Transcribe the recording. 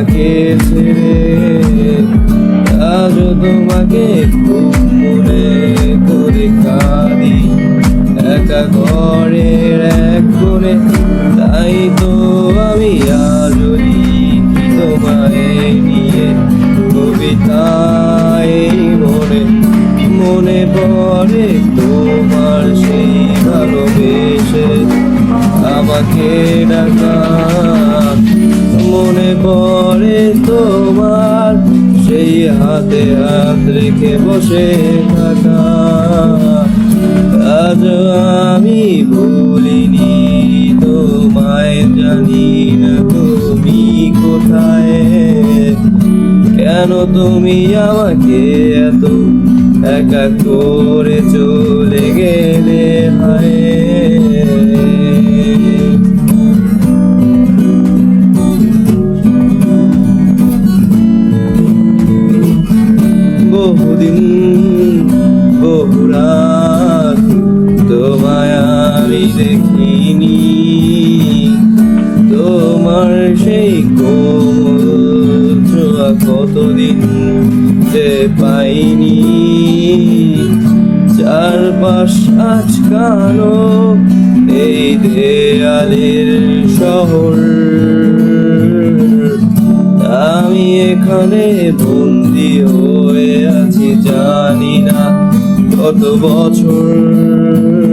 আমাকে ছেড়ে আজ তোমাকে মনে করে কাঁদি। একা ঘরের এক কোণে, তাই তো আমি আজও তোমায় নিয়ে কবিতায় মনে মনে পড়ে তোমার সেই ভালোবেসে আমাকে ডাকা। হাতে হাত রেখে বসে থাকা। আজ আমি ভুলিনি তোমায়, জানি না তুমি কোথায়। কেন তুমি আমাকে এত একা করে চলে গেলে বহুদিন বহু রাত তোমায় আমি দেখিনি। তোমার সেই কোমল কতদিন যে পাইনি। চারপাশ আজকানো এই দেয়ালের শহর। আমি এখানে বন্দি জানি না কত বছর।